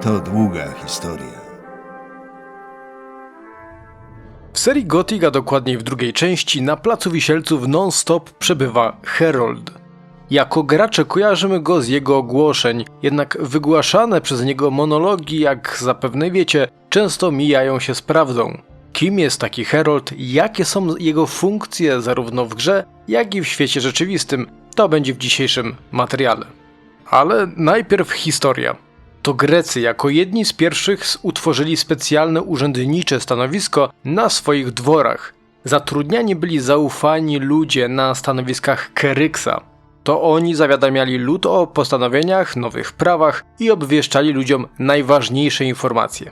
To długa historia. W serii Gothic, a dokładniej w drugiej części, na placu wisielców non-stop przebywa Harold. Jako gracze kojarzymy go z jego ogłoszeń, jednak wygłaszane przez niego monologi, jak zapewne wiecie, często mijają się z prawdą. Kim jest taki Harold, jakie są jego funkcje zarówno w grze, jak i w świecie rzeczywistym, to będzie w dzisiejszym materiale. Ale najpierw historia. To Grecy jako jedni z pierwszych utworzyli specjalne urzędnicze stanowisko na swoich dworach. Zatrudniani byli zaufani ludzie na stanowiskach Keryksa. To oni zawiadamiali lud o postanowieniach, nowych prawach i obwieszczali ludziom najważniejsze informacje.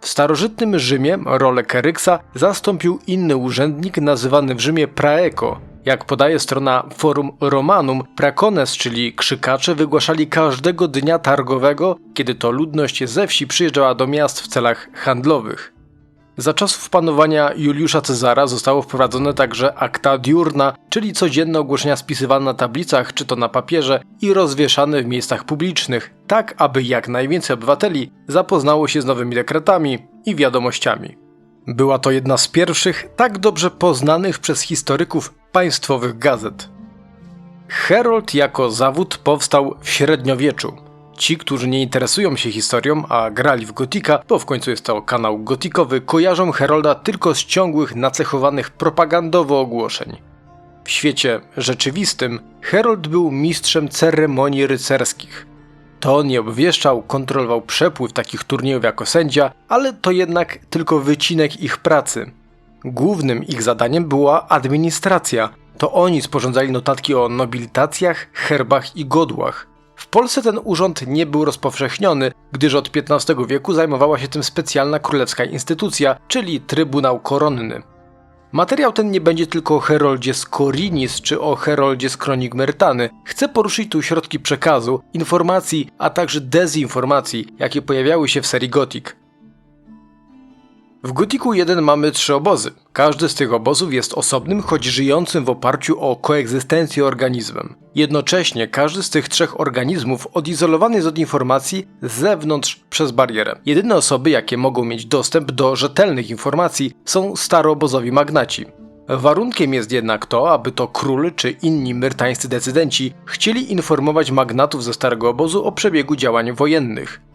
W starożytnym Rzymie rolę Keryksa zastąpił inny urzędnik nazywany w Rzymie praeko. Jak podaje strona Forum Romanum, prakones, czyli krzykacze, wygłaszali każdego dnia targowego, kiedy to ludność ze wsi przyjeżdżała do miast w celach handlowych. Za czasów panowania Juliusza Cezara zostało wprowadzone także akta diurna, czyli codzienne ogłoszenia spisywane na tablicach czy to na papierze i rozwieszane w miejscach publicznych, tak aby jak najwięcej obywateli zapoznało się z nowymi dekretami i wiadomościami. Była to jedna z pierwszych tak dobrze poznanych przez historyków państwowych gazet. Herold jako zawód powstał w średniowieczu. Ci, którzy nie interesują się historią, a grali w Gotika, bo w końcu jest to kanał gotikowy, kojarzą Herolda tylko z ciągłych, nacechowanych propagandowo ogłoszeń. W świecie rzeczywistym Herold był mistrzem ceremonii rycerskich. To on je obwieszczał, kontrolował przepływ takich turniejów jako sędzia, ale to jednak tylko wycinek ich pracy. Głównym ich zadaniem była administracja. To oni sporządzali notatki o nobilitacjach, herbach i godłach. W Polsce ten urząd nie był rozpowszechniony, gdyż od XV wieku zajmowała się tym specjalna królewska instytucja, czyli Trybunał Koronny. Materiał ten nie będzie tylko o Heroldzie z Korinis czy o Heroldzie z Kronik Mertany. Chcę poruszyć tu środki przekazu, informacji, a także dezinformacji, jakie pojawiały się w serii Gothic. W Gotiku 1 mamy trzy obozy. Każdy z tych obozów jest osobnym, choć żyjącym w oparciu o koegzystencję organizmem. Jednocześnie każdy z tych trzech organizmów odizolowany jest od informacji z zewnątrz przez barierę. Jedyne osoby, jakie mogą mieć dostęp do rzetelnych informacji są staroobozowi magnaci. Warunkiem jest jednak to, aby to król czy inni myrtańscy decydenci chcieli informować magnatów ze starego obozu o przebiegu działań wojennych.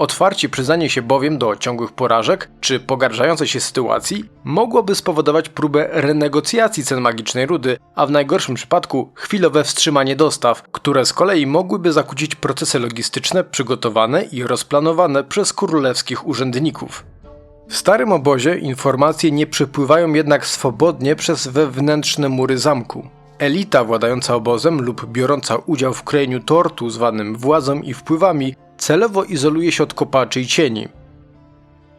Otwarcie przyznanie się bowiem do ciągłych porażek czy pogarszającej się sytuacji mogłoby spowodować próbę renegocjacji cen magicznej rudy, a w najgorszym przypadku chwilowe wstrzymanie dostaw, które z kolei mogłyby zakłócić procesy logistyczne przygotowane i rozplanowane przez królewskich urzędników. W starym obozie informacje nie przepływają jednak swobodnie przez wewnętrzne mury zamku. Elita władająca obozem lub biorąca udział w krojeniu tortu zwanym władzą i wpływami celowo izoluje się od kopaczy i cieni.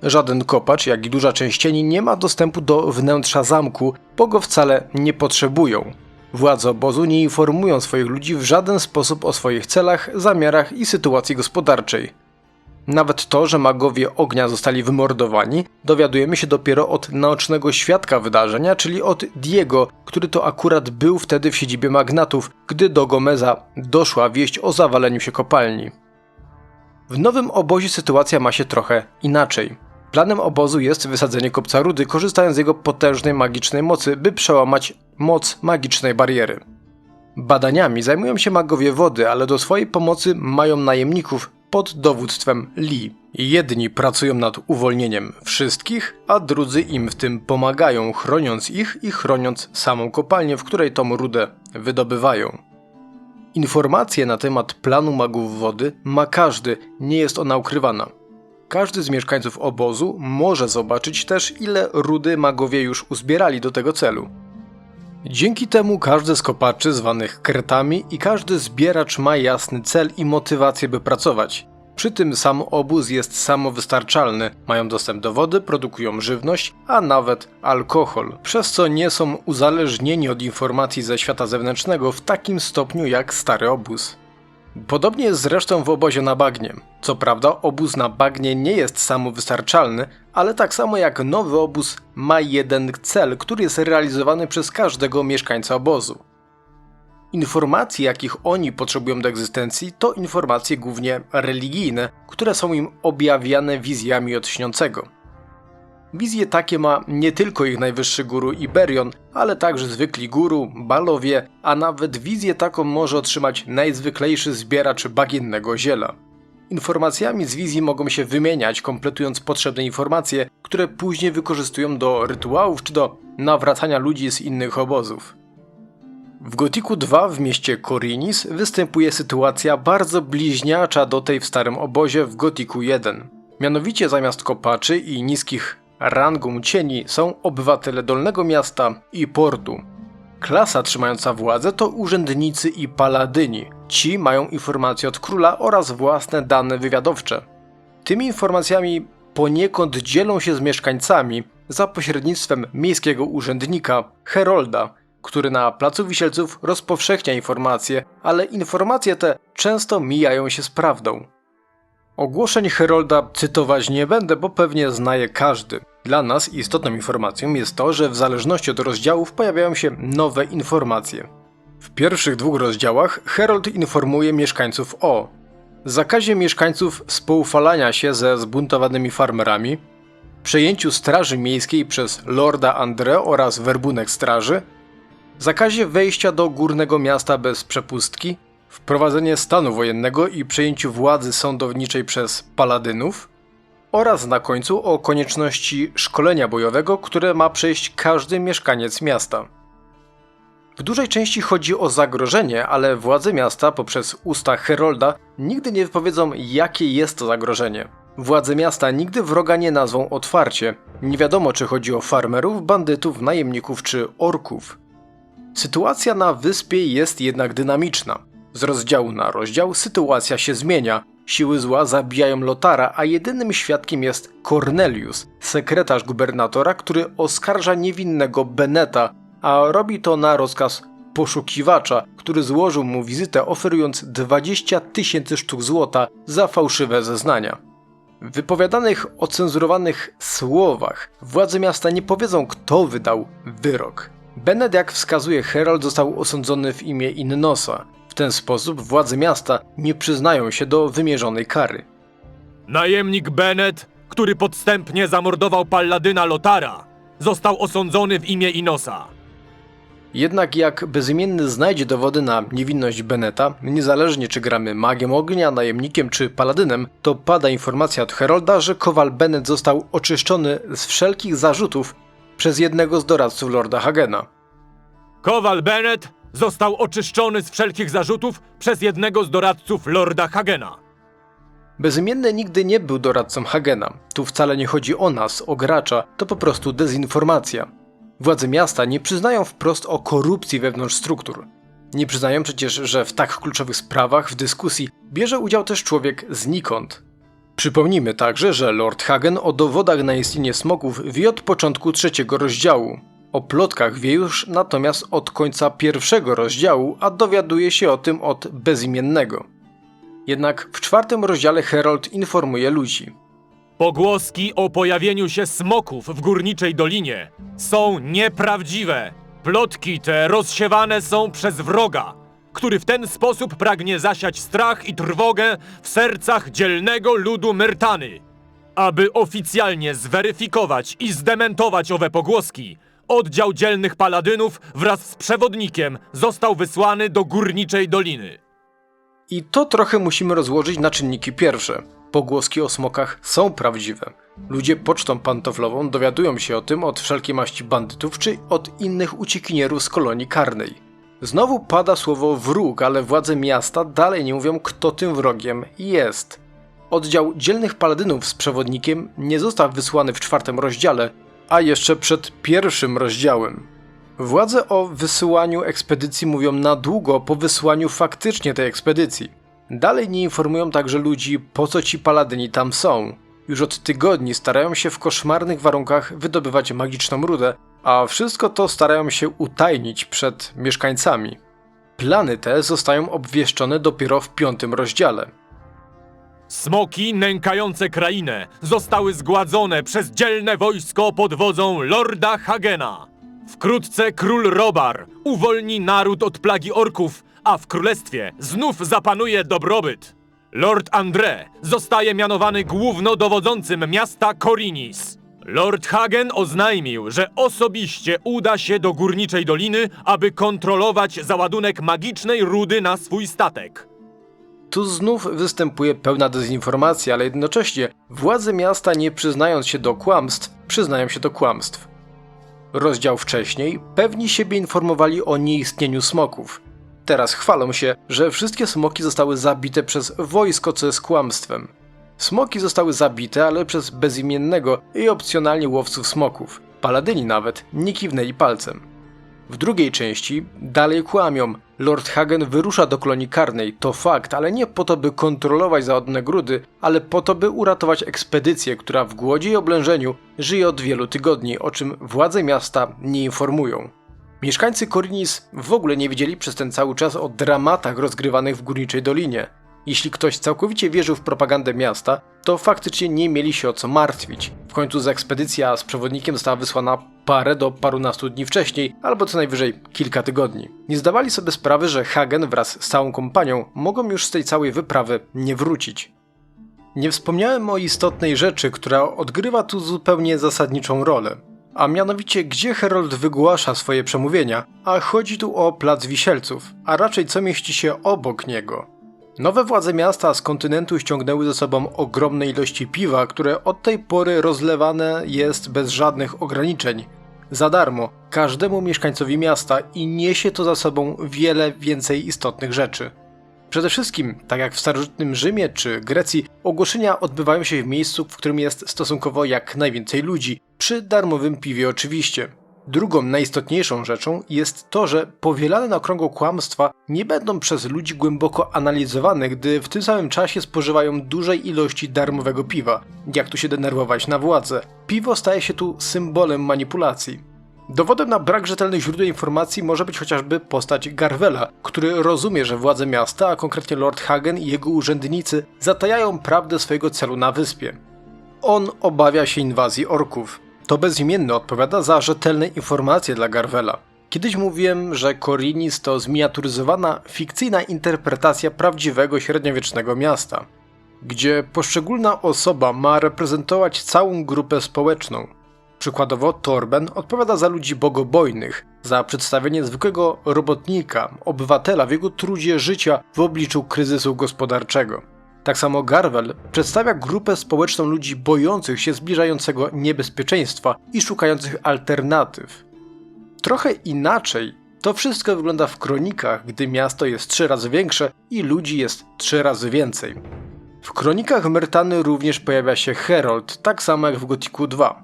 Żaden kopacz, jak i duża część cieni nie ma dostępu do wnętrza zamku, bo go wcale nie potrzebują. Władze obozu nie informują swoich ludzi w żaden sposób o swoich celach, zamiarach i sytuacji gospodarczej. Nawet to, że magowie ognia zostali wymordowani, dowiadujemy się dopiero od naocznego świadka wydarzenia, czyli od Diego, który to akurat był wtedy w siedzibie magnatów, gdy do Gomeza doszła wieść o zawaleniu się kopalni. W nowym obozie sytuacja ma się trochę inaczej. Planem obozu jest wysadzenie kopca rudy, korzystając z jego potężnej magicznej mocy, by przełamać moc magicznej bariery. Badaniami zajmują się magowie wody, ale do swojej pomocy mają najemników pod dowództwem Lee. Jedni pracują nad uwolnieniem wszystkich, a drudzy im w tym pomagają, chroniąc ich i chroniąc samą kopalnię, w której tą rudę wydobywają. Informacje na temat planu magów wody ma każdy, nie jest ona ukrywana. Każdy z mieszkańców obozu może zobaczyć też, ile rudy magowie już uzbierali do tego celu. Dzięki temu każdy z kopaczy zwanych kretami i każdy zbieracz ma jasny cel i motywację, by pracować. Przy tym sam obóz jest samowystarczalny, mają dostęp do wody, produkują żywność, a nawet alkohol, przez co nie są uzależnieni od informacji ze świata zewnętrznego w takim stopniu jak stary obóz. Podobnie jest zresztą w obozie na bagnie. Co prawda, obóz na bagnie nie jest samowystarczalny, ale tak samo jak nowy obóz ma jeden cel, który jest realizowany przez każdego mieszkańca obozu. Informacje, jakich oni potrzebują do egzystencji, to informacje głównie religijne, które są im objawiane wizjami od śniącego. Wizje takie ma nie tylko ich najwyższy guru Iberion, ale także zwykli guru, balowie, a nawet wizję taką może otrzymać najzwyklejszy zbieracz bagiennego ziela. Informacjami z wizji mogą się wymieniać, kompletując potrzebne informacje, które później wykorzystują do rytuałów czy do nawracania ludzi z innych obozów. W Gotiku 2 w mieście Korinis występuje sytuacja bardzo bliźniacza do tej w starym obozie w Gotiku 1. Mianowicie zamiast kopaczy i niskich rangą cieni są obywatele Dolnego Miasta i Portu. Klasa trzymająca władzę to urzędnicy i paladyni. Ci mają informacje od króla oraz własne dane wywiadowcze. Tymi informacjami poniekąd dzielą się z mieszkańcami za pośrednictwem miejskiego urzędnika Herolda, który na Placu Wisielców rozpowszechnia informacje, ale informacje te często mijają się z prawdą. Ogłoszeń Herolda cytować nie będę, bo pewnie zna je każdy. Dla nas istotną informacją jest to, że w zależności od rozdziałów pojawiają się nowe informacje. W pierwszych dwóch rozdziałach Herold informuje mieszkańców o zakazie mieszkańców spoufalania się ze zbuntowanymi farmerami, przejęciu straży miejskiej przez Lorda André oraz werbunek straży, zakazie wejścia do górnego miasta bez przepustki, wprowadzenie stanu wojennego i przejęciu władzy sądowniczej przez paladynów oraz na końcu o konieczności szkolenia bojowego, które ma przejść każdy mieszkaniec miasta. W dużej części chodzi o zagrożenie, ale władze miasta poprzez usta Herolda nigdy nie wypowiedzą, jakie jest to zagrożenie. Władze miasta nigdy wroga nie nazwą otwarcie. Nie wiadomo, czy chodzi o farmerów, bandytów, najemników czy orków. Sytuacja na wyspie jest jednak dynamiczna. Z rozdziału na rozdział sytuacja się zmienia. Siły zła zabijają Lotara, a jedynym świadkiem jest Cornelius, sekretarz gubernatora, który oskarża niewinnego Beneta, a robi to na rozkaz poszukiwacza, który złożył mu wizytę oferując 20 tysięcy sztuk złota za fałszywe zeznania. W wypowiadanych, ocenzurowanych słowach władze miasta nie powiedzą, kto wydał wyrok. Bennett, jak wskazuje Herald, został osądzony w imię Innosa. W ten sposób władze miasta nie przyznają się do wymierzonej kary. Najemnik Bennett, który podstępnie zamordował palladyna Lotara, został osądzony w imię Inosa. Jednak jak bezimienny znajdzie dowody na niewinność Beneta, niezależnie czy gramy magiem ognia, najemnikiem czy paladynem, to pada informacja od Herolda, że kowal Bennett został oczyszczony z wszelkich zarzutów przez jednego z doradców Lorda Hagena. Kowal Bennett został oczyszczony z wszelkich zarzutów przez jednego z doradców Lorda Hagena. Bezimienny nigdy nie był doradcą Hagena. Tu wcale nie chodzi o nas, o gracza, to po prostu dezinformacja. Władze miasta nie przyznają wprost o korupcji wewnątrz struktur. Nie przyznają przecież, że w tak kluczowych sprawach w dyskusji bierze udział też człowiek znikąd. Przypomnijmy także, że Lord Hagen o dowodach na istnienie smoków wie od początku trzeciego rozdziału. O plotkach wie już natomiast od końca pierwszego rozdziału, a dowiaduje się o tym od bezimiennego. Jednak w czwartym rozdziale Herald informuje ludzi. Pogłoski o pojawieniu się smoków w górniczej dolinie są nieprawdziwe. Plotki te rozsiewane są przez wroga, który w ten sposób pragnie zasiać strach i trwogę w sercach dzielnego ludu Myrtany. Aby oficjalnie zweryfikować i zdementować owe pogłoski, oddział dzielnych paladynów wraz z przewodnikiem został wysłany do górniczej doliny. I to trochę musimy rozłożyć na czynniki pierwsze. Pogłoski o smokach są prawdziwe. Ludzie pocztą pantoflową dowiadują się o tym od wszelkiej maści bandytów czy od innych uciekinierów z kolonii karnej. Znowu pada słowo wróg, ale władze miasta dalej nie mówią, kto tym wrogiem jest. Oddział dzielnych paladynów z przewodnikiem nie został wysłany w czwartym rozdziale, a jeszcze przed pierwszym rozdziałem. Władze o wysyłaniu ekspedycji mówią na długo po wysłaniu faktycznie tej ekspedycji. Dalej nie informują także ludzi, po co ci paladyni tam są. Już od tygodni starają się w koszmarnych warunkach wydobywać magiczną rudę, a wszystko to starają się utajnić przed mieszkańcami. Plany te zostają obwieszczone dopiero w piątym rozdziale. Smoki nękające krainę zostały zgładzone przez dzielne wojsko pod wodzą Lorda Hagena. Wkrótce król Robar uwolni naród od plagi orków, a w królestwie znów zapanuje dobrobyt. Lord André zostaje mianowany głównodowodzącym miasta Korinis. Lord Hagen oznajmił, że osobiście uda się do Górniczej Doliny, aby kontrolować załadunek magicznej rudy na swój statek. Tu znów występuje pełna dezinformacja, ale jednocześnie władze miasta, nie przyznając się do kłamstw, przyznają się do kłamstw. Rozdział wcześniej pewni siebie informowali o nieistnieniu smoków. Teraz chwalą się, że wszystkie smoki zostały zabite przez wojsko, co jest kłamstwem. Smoki zostały zabite, ale przez bezimiennego i opcjonalnie łowców smoków. Paladyni nawet nie kiwnęli palcem. W drugiej części dalej kłamią. Lord Hagen wyrusza do kolonii karnej, to fakt, ale nie po to, by kontrolować załadunek grudy, ale po to, by uratować ekspedycję, która w głodzie i oblężeniu żyje od wielu tygodni, o czym władze miasta nie informują. Mieszkańcy Korinis w ogóle nie wiedzieli przez ten cały czas o dramatach rozgrywanych w Górniczej Dolinie. Jeśli ktoś całkowicie wierzył w propagandę miasta, to faktycznie nie mieli się o co martwić. W końcu z ekspedycja z przewodnikiem została wysłana parę do parunastu dni wcześniej, albo co najwyżej kilka tygodni. Nie zdawali sobie sprawy, że Hagen wraz z całą kompanią mogą już z tej całej wyprawy nie wrócić. Nie wspomniałem o istotnej rzeczy, która odgrywa tu zupełnie zasadniczą rolę. A mianowicie, gdzie Herold wygłasza swoje przemówienia, a chodzi tu o Plac Wisielców, a raczej co mieści się obok niego. Nowe władze miasta z kontynentu ściągnęły ze sobą ogromne ilości piwa, które od tej pory rozlewane jest bez żadnych ograniczeń. Za darmo, każdemu mieszkańcowi miasta i niesie to za sobą wiele więcej istotnych rzeczy. Przede wszystkim, tak jak w starożytnym Rzymie czy Grecji, ogłoszenia odbywają się w miejscu, w którym jest stosunkowo jak najwięcej ludzi, przy darmowym piwie oczywiście. Drugą najistotniejszą rzeczą jest to, że powielane na okrągło kłamstwa nie będą przez ludzi głęboko analizowane, gdy w tym samym czasie spożywają dużej ilości darmowego piwa. Jak tu się denerwować na władzę? Piwo staje się tu symbolem manipulacji. Dowodem na brak rzetelnych źródeł informacji może być chociażby postać Garwela, który rozumie, że władze miasta, a konkretnie Lord Hagen i jego urzędnicy, zatajają prawdę swojego celu na wyspie. On obawia się inwazji orków. To bezimienny odpowiada za rzetelne informacje dla Garwela. Kiedyś mówiłem, że Korinis to zminiaturyzowana, fikcyjna interpretacja prawdziwego średniowiecznego miasta, gdzie poszczególna osoba ma reprezentować całą grupę społeczną. Przykładowo Torben odpowiada za ludzi bogobojnych, za przedstawienie zwykłego robotnika, obywatela w jego trudzie życia w obliczu kryzysu gospodarczego. Tak samo Garwel przedstawia grupę społeczną ludzi bojących się zbliżającego niebezpieczeństwa i szukających alternatyw. Trochę inaczej to wszystko wygląda w kronikach, gdy miasto jest trzy razy większe i ludzi jest trzy razy więcej. W kronikach Myrtany również pojawia się Herold, tak samo jak w Gotiku 2.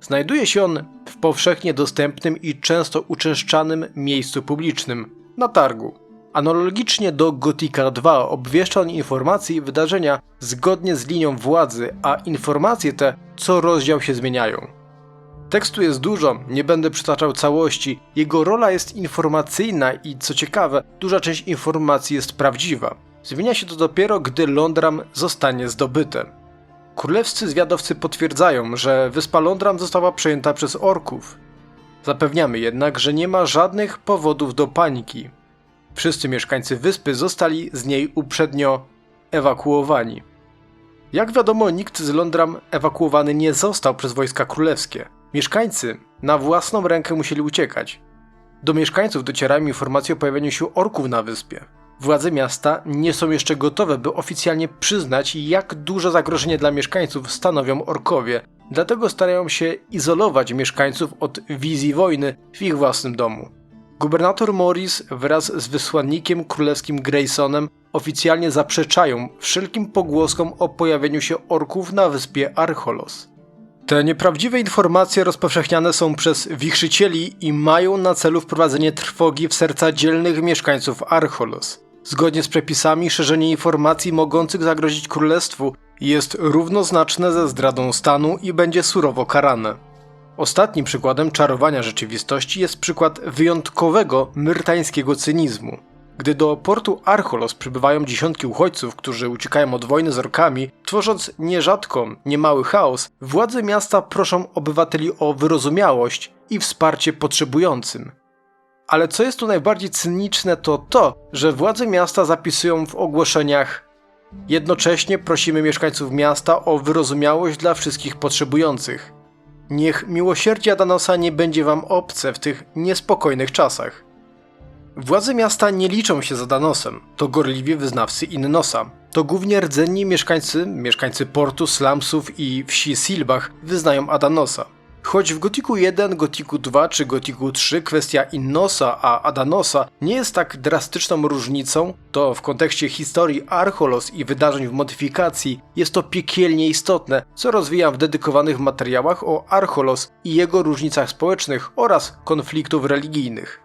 Znajduje się on w powszechnie dostępnym i często uczęszczanym miejscu publicznym na targu. Analogicznie do Gotika 2 obwieszcza on informacje i wydarzenia zgodnie z linią władzy, a informacje te co rozdział się zmieniają. Tekstu jest dużo, nie będę przytaczał całości. Jego rola jest informacyjna i co ciekawe, duża część informacji jest prawdziwa. Zmienia się to dopiero, gdy Londram zostanie zdobyte. Królewscy zwiadowcy potwierdzają, że wyspa Londram została przejęta przez orków. Zapewniamy jednak, że nie ma żadnych powodów do paniki. Wszyscy mieszkańcy wyspy zostali z niej uprzednio ewakuowani. Jak wiadomo, nikt z Londram ewakuowany nie został przez wojska królewskie. Mieszkańcy na własną rękę musieli uciekać. Do mieszkańców docierają informacje o pojawieniu się orków na wyspie. Władze miasta nie są jeszcze gotowe, by oficjalnie przyznać, jak duże zagrożenie dla mieszkańców stanowią orkowie, dlatego starają się izolować mieszkańców od wizji wojny w ich własnym domu. Gubernator Morris wraz z wysłannikiem królewskim Graysonem oficjalnie zaprzeczają wszelkim pogłoskom o pojawieniu się orków na wyspie Archolos. Te nieprawdziwe informacje rozpowszechniane są przez wichrzycieli i mają na celu wprowadzenie trwogi w serca dzielnych mieszkańców Archolos. Zgodnie z przepisami, szerzenie informacji mogących zagrozić królestwu jest równoznaczne ze zdradą stanu i będzie surowo karane. Ostatnim przykładem czarowania rzeczywistości jest przykład wyjątkowego myrtańskiego cynizmu. Gdy do portu Archolos przybywają dziesiątki uchodźców, którzy uciekają od wojny z orkami, tworząc nierzadko niemały chaos, władze miasta proszą obywateli o wyrozumiałość i wsparcie potrzebującym. Ale co jest tu najbardziej cyniczne, to to, że władze miasta zapisują w ogłoszeniach Jednocześnie prosimy mieszkańców miasta o wyrozumiałość dla wszystkich potrzebujących. Niech miłosierdzie Adanosa nie będzie wam obce w tych niespokojnych czasach. Władze miasta nie liczą się z Adanosem, to gorliwi wyznawcy Innosa. To głównie rdzenni mieszkańcy, mieszkańcy portu, slumsów i wsi Silbach wyznają Adanosa. Choć w Gotiku 1, Gotiku 2 czy Gotiku 3 kwestia Innosa a Adanosa nie jest tak drastyczną różnicą, to w kontekście historii Archolos i wydarzeń w modyfikacji jest to piekielnie istotne, co rozwijam w dedykowanych materiałach o Archolos i jego różnicach społecznych oraz konfliktów religijnych.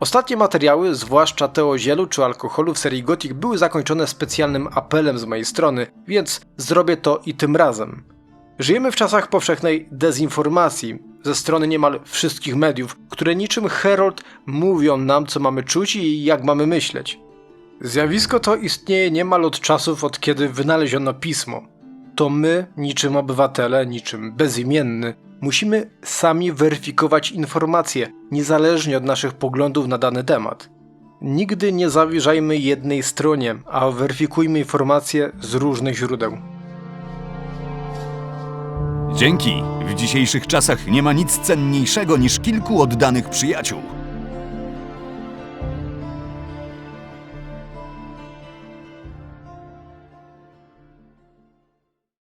Ostatnie materiały, zwłaszcza te o zielu czy alkoholu w serii Gothic, były zakończone specjalnym apelem z mojej strony, więc zrobię to i tym razem. Żyjemy w czasach powszechnej dezinformacji ze strony niemal wszystkich mediów, które niczym herold mówią nam, co mamy czuć i jak mamy myśleć. Zjawisko to istnieje niemal od czasów, od kiedy wynaleziono pismo. To my, niczym obywatele, niczym bezimienny, musimy sami weryfikować informacje, niezależnie od naszych poglądów na dany temat. Nigdy nie zawierzajmy jednej stronie, a weryfikujmy informacje z różnych źródeł. Dzięki. W dzisiejszych czasach nie ma nic cenniejszego niż kilku oddanych przyjaciół.